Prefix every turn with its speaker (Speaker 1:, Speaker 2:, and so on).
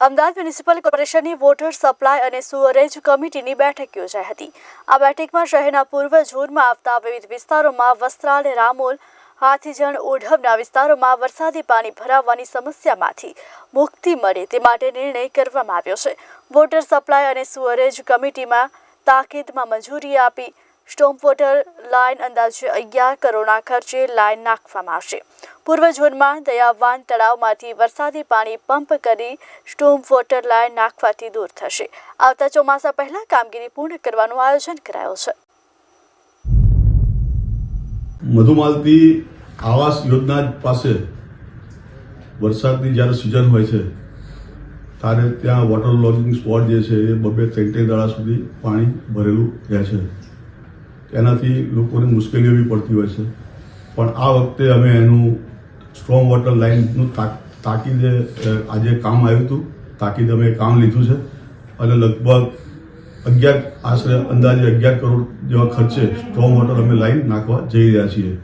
Speaker 1: Ahmedabad municipal કોર્પોરેશનની water supply અને sewerage કમિટીની બેઠક યોજાઈ હતી. આ બેઠકમાં શહેરના પૂર્વ ઝોનમાં આવતા વિવિધ વિસ્તારોમાં વસ્ત્રાલ રામોલ હાથીજણ ઓઢવના વિસ્તારોમાં વરસાદી પાણી ભરાવવાની સમસ્યામાંથી મુક્તિ મળે તે માટે નિર્ણય કરવામાં આવ્યો છે. વોટર સપ્લાય અને સુઅરેજ કમિટીમાં તાકીદમાં મંજૂરી આપી સ્ટોમ વોટર લાઇન અંદાજે અગિયાર કરોડના ખર્ચે લાઇન નાખવામાં આવશે. પૂર્વ ઝોનમાં દયાવાન તળાવમાંથી વરસાદી પાણી પંપ કરી સ્ટોમ વોટર લાઇન નાખવાથી દૂર થશે. આવતા ચોમાસા પહેલા કામગીરી પૂર્ણ કરવાનું આયોજન કરાયું છે.
Speaker 2: મધુમાલતી આવાસ યોજના પાસે વરસાદની જ્યારે સિઝન હોય છે, ત્યારે ત્યાં વોટર લોગિંગ સ્પોટ જે છે એ બબે ત્રણ ત્રણ દાડા સુધી પાણી ભરેલું રહે છે. એનાથી લોકોને મુશ્કેલીઓ બી પડતી હોય છે. પણ આ વખતે અમે એનું સ્ટ્રોંગ વોટર લાઇનનું તાકીદે આજે કામ આવ્યું હતું. તાકીદે અમે કામ લીધું છે. અને લગભગ અગિયાર, આશરે અંદાજે અગિયાર કરોડ જેવા ખર્ચે સ્ટ્રોંગ વોટર અમે લાઈન નાખવા જઈ રહ્યા છીએ.